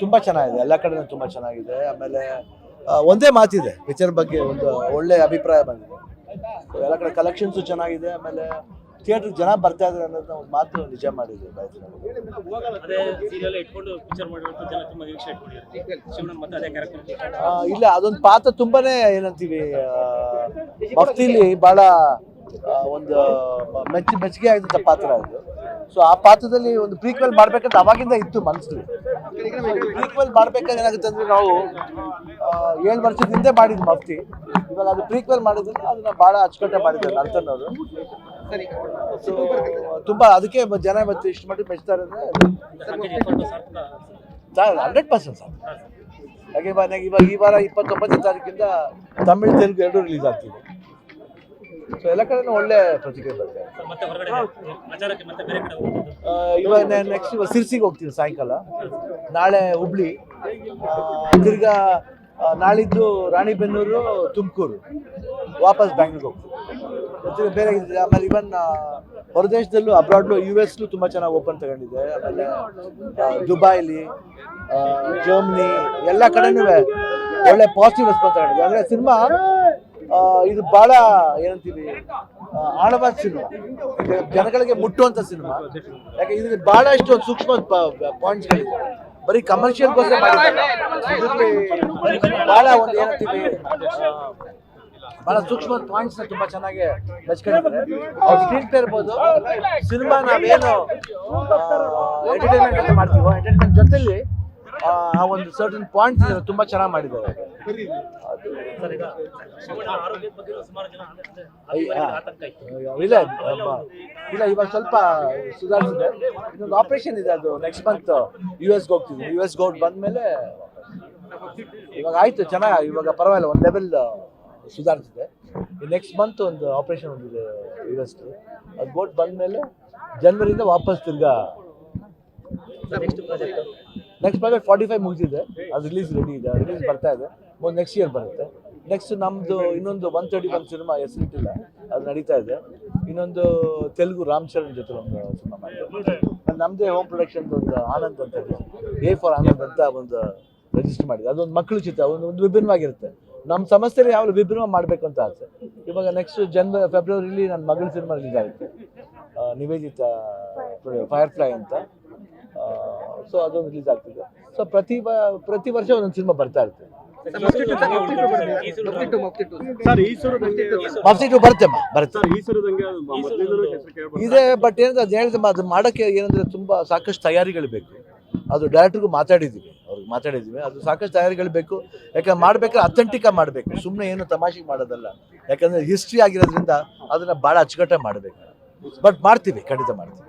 ತುಂಬಾ ಚೆನ್ನಾಗಿದೆ ಎಲ್ಲ ಕಡೆ ತುಂಬಾ ಚೆನ್ನಾಗಿದೆ. ಆಮೇಲೆ ಒಂದೇ ಮಾತಿದೆ ಪಿಕ್ಚರ್ ಬಗ್ಗೆ ಒಂದು ಒಳ್ಳೆ ಅಭಿಪ್ರಾಯ ಬಂದಿದೆ. ಎಲ್ಲ ಕಡೆ ಕಲೆಕ್ಷನ್ಸು ಚೆನ್ನಾಗಿದೆ ಆಮೇಲೆ ಥಿಯೇಟರ್ ಜನ ಬರ್ತಾ ಇದ್ದಾರೆ ಅನ್ನೋದನ್ನ ಒಂದು ಮಾತು ನಿಜ ಕ್ಯಾರೆಕ್ಟರ್ ಇಲ್ಲ ಅದೊಂದು ಪಾತ್ರ ತುಂಬಾನೇ ಏನಂತೀವಿ ಭಕ್ತಿಲಿ ಬಹಳ ಒಂದು ಮೆಚ್ಚು ಮೆಚ್ಚುಗೆ ಆಗಿದ್ದಂಥ ಪಾತ್ರ ಅದು. ಸೊ ಆ ಪಾತ್ರದಲ್ಲಿ ಒಂದು ಪ್ರೀಕ್ವೆಲ್ ಮಾಡ್ಬೇಕಂತ ಅವಾಗಿಂದ ಇತ್ತು ಮನಸ್ಸಲ್ಲಿ ಪ್ರೀಕ್ವೆಲ್ ಮಾಡ್ಬೇಕಾದ್ರೆ ಏನಾಗುತ್ತೆ ಅಂದ್ರೆ ನಾವು ಏಳು ವರ್ಷದ ಹಿಂದೆ ಮಾಡಿದ್ವಿ ಭಕ್ತಿ ಇವಾಗ ಅದು ಪ್ರೀಕ್ವೆಲ್ ಮಾಡಿದ್ರೆ ಅದನ್ನ ಬಹಳ ಅಚ್ಚುಕಟ್ಟೆ ಮಾಡಿದ್ದಾರೆ ನರ್ತನ್ ಅವರು ಸೊ ತುಂಬಾ ಅದಕ್ಕೆ ಜನ ಮತ್ತೆ ಇಷ್ಟು ಮಟ್ಟಿಗೆ ಮೆಚ್ತಾರೆ ಅಂದ್ರೆ ಹಂಡ್ರೆಡ್ ಪರ್ಸೆಂಟ್ ಸರ್. ಹಾಗೆ ಇವಾಗ ಈ ವಾರ ಇಪ್ಪತ್ತೊಂಬತ್ತನೇ ತಾರೀಕಿಂದ ತಮಿಳು, ತೆಲುಗು ಎರಡು ರಿಲೀಸ್ ಆಗ್ತಿದೆ. ಸೊ ಎಲ್ಲ ಕಡೆ ಒಳ್ಳೆ ಪ್ರತಿಕ್ರಿಯೆ ಬರುತ್ತೆ. ಮತ್ತೆ ಹೊರಗಡೆ ಪ್ರಚಾರಕ್ಕೆ ಮತ್ತೆ ಬೇರೆ ಕಡೆ ಹೋಗ್ಬೋದು. ಆ, ಇವಾಗ ನೆಕ್ಸ್ಟ್ ಇವಾಗ ಸಿರ್ಸಿಗೆ ಹೋಗ್ತೀನಿ ಸಾಯಂಕಾಲ. ನಾಳೆ ಹುಬ್ಳಿ. ಆ, ತಿರ್ಗಾ ಆ, ನಾಳಿದ್ದು ರಾಣಿಬೆನ್ನೂರು ತುಮಕೂರು. ವಾಪಸ್ ಬ್ಯಾಂಗ್ಳೂರ್ಗೆ ಹೋಗ್ತೀನಿ. ತಿರ್ಗಾ ಬೇರೆ ಇದೆ. ಆಮೇಲೆ ಇವನ್ ಹೊರದೇಶದಲ್ಲೂ ಅಬ್ರಾಡ್ಲು ಯು ಎಸ್ಲು ತುಂಬ ಚೆನ್ನಾಗಿ ಓಪನ್ ತಗೊಂಡಿದೆ. ಆಮೇಲೆ ಆ, ದುಬೈಲಿ ಆ, ಜರ್ಮನಿ ಎಲ್ಲ ಕಡೆನೂ ಒಳ್ಳೆ ಪಾಸಿಟಿವ್ ರೆಸ್ಪಾನ್ಸ್ ತಗೊಂಡಿದೆ. ಅಂದರೆ ಸಿನಿಮಾ ಇದು ಬಹಳ ಏನಂತೀವಿ ಆಳವಾದ ಸಿನಿಮಾ. ಜನಗಳಿಗೆ ಮುಟ್ಟುವಂತ ಸಿನಿಮಾ. ಯಾಕೆ, ಇದ್ರಲ್ಲಿ ಬಹಳಷ್ಟು ಒಂದು ಸೂಕ್ಷ್ಮ ಪಾಯಿಂಟ್ಸ್ ಪಾಯಿಂಟ್ಸ್ಗಳಿದೆ ಬರೀ ಕಮರ್ಷಿಯಲ್ಗೋಸ್ಕರ ಮಾಡಿದ್ದಾರೆ. ಇದರಲ್ಲಿ ಬಹಳ ಒಂದು ಏನಂತೀವಿ ಬಹಳ ಸೂಕ್ಷ್ಮ ಪಾಯಿಂಟ್ಸ್ ತುಂಬಾ ಚೆನ್ನಾಗಿ ಹಚ್ಕೊಂಡಿದ್ದಾರೆ ಅವ್ರು ಸ್ಕ್ರೀನ್ ಇರ್ಬೋದು. ಸಿನಿಮಾ ನಾವೇನು ಎಂಟರ್ಟೈನ್ಮೆಂಟ್ ಮಾಡ್ತೀವೋ ಎಂಟರ್ಟೈನ್ಮೆಂಟ್ ಜೊತೆಲಿ ಒಂದು ಸರ್ಟನ್ ಪಾಯಿಂಟ್ ತುಂಬಾ ಚೆನ್ನಾಗಿ ಮಾಡಿದ್ದಾರೆ. ಇಲ್ಲ ಇಲ್ಲ, ಇವಾಗ ಸ್ವಲ್ಪ ಸುಧಾರಿಸಿದೆ. ಇನ್ನೊಂದು ಆಪರೇಷನ್ ಇದೆ, ಅದು ನೆಕ್ಸ್ಟ್ ಮಂತ್ ಯು ಎಸ್ಗೆ ಹೋಗ್ತೀವಿ ಯು ಎಸ್ಗೆ ಹೋಗಿ ಬಂದ್ಮೇಲೆ ಇವಾಗ ಆಯ್ತು, ಚೆನ್ನಾಗಿ, ಇವಾಗ ಪರವಾಗಿಲ್ಲ, ಒಂದು ಲೆವೆಲ್ ಸುಧಾರಿಸಿದೆ. ನೆಕ್ಸ್ಟ್ ಮಂತ್ ಒಂದು ಆಪರೇಷನ್ ಒಂದಿದೆ ಯು ಎಸ್ಗೆ ಅದು ಗೋಟ್ ಬಂದ್ಮೇಲೆ ಜನವರಿಯಿಂದ ವಾಪಸ್ ತಿರ್ಗಾ next next project forty five ಮುಗಿದಿದೆ. ಅದು ರಿಲೀಸ್ ರೆಡಿ ಇದೆ. ರಿಲೀಸ್ ಬರ್ತಾ ಇದೆ. ಮುಂದೆ ನೆಕ್ಸ್ಟ್ ಇಯರ್ ಬರುತ್ತೆ. ನೆಕ್ಸ್ಟ್ ನಮ್ಮದು ಇನ್ನೊಂದು ಒನ್ ತರ್ಟಿ ಒನ್ ಸಿನಿಮಾ ಹೆಸರಿಟ್ಟಿಲ್ಲ ಅದು ನಡೀತಾ ಇದೆ. ಇನ್ನೊಂದು ತೆಲುಗು ರಾಮ್ ಚರಣ್ ಜೊತೆ ಒಂದು ಸಿನಿಮಾ ನಮ್ಮದೇ ಹೋಮ್ ಪ್ರೊಡಕ್ಷನ್ ಒಂದು ಆನಂದ್ ಅಂತ ಇದೆ. ಎ ಫಾರ್ ಆನಂದ್ ಅಂತ ಒಂದು ರಿಜಿಸ್ಟರ್ ಮಾಡಿದೆ. ಅದೊಂದು ಮಕ್ಕಳು ಚಿತ್ರ ಒಂದು ಒಂದು ವಿಭಿನ್ನವಾಗಿರುತ್ತೆ. ನಮ್ಮ ಸಮಸ್ಯೆಯಲ್ಲಿ ಯಾವಾಗಲೂ ವಿಭಿನ್ನ ಮಾಡಬೇಕು ಅಂತ ಆಸೆ. ಇವಾಗ ನೆಕ್ಸ್ಟ್ ಜನ್ವರಿ ಫೆಬ್ರವರಿಲಿ ನನ್ನ ಮಗಳ ಸಿನಿಮಾ ರಿಲೀಸ್ ಆಗುತ್ತೆ. ನಿವೇದಿತಾ ಫೈರ್ ಫ್ಲೈ ಅಂತ. ಸೊ ಅದೊಂದು ರಿಲೀಸ್ ಆಗ್ತಿದೆ. ಸೊ ಪ್ರತಿ ಪ್ರತಿ ವರ್ಷ ಒಂದೊಂದು ಸಿನಿಮಾ ಬರ್ತಾ ಇರ್ತದೆ ಸರ್ ಈಶ್ವರದಂಗೆ ಮಫ್ಸಿ ಟು ಬರುತ್ತೆ ಅಮ್ಮ, ಬರುತ್ತೆ. ಸರ್ ಈಶ್ವರದಂಗೆ ಮೊದಲಿಂದಲೂ ಹೆಸರು ಕೇಳ್ಬಾರ್ದು ಇದೆ ಬಟ್ ಏನಂದ್ರೆ ಅದು ಹೇಳಿದ್ರೆ ಅದು ಮಾಡೋಕ್ಕೆ ಏನಂದ್ರೆ ತುಂಬ ಸಾಕಷ್ಟು ತಯಾರಿಗಳು ಬೇಕು. ಅದು ಡೈರೆಕ್ಟ್ರಿಗೂ ಮಾತಾಡಿದ್ದೀವಿ ಅವ್ರಿಗೆ ಮಾತಾಡಿದ್ದೀವಿ ಅದು ಸಾಕಷ್ಟು ತಯಾರಿಗಳು ಬೇಕು. ಯಾಕಂದ್ರೆ ಮಾಡ್ಬೇಕಾದ್ರೆ ಅಥೆಂಟಿಕಾಗಿ ಮಾಡಬೇಕು. ಸುಮ್ಮನೆ ಏನು ತಮಾಷೆ ಮಾಡೋದಲ್ಲ. ಯಾಕಂದ್ರೆ ಹಿಸ್ಟ್ರಿ ಆಗಿರೋದ್ರಿಂದ ಅದನ್ನ ಭಾಳ ಅಚ್ಚುಕಟ್ಟಾಗಿ ಮಾಡಬೇಕು. ಬಟ್ ಮಾಡ್ತೀವಿ ಖಂಡಿತ ಮಾಡ್ತೀವಿ.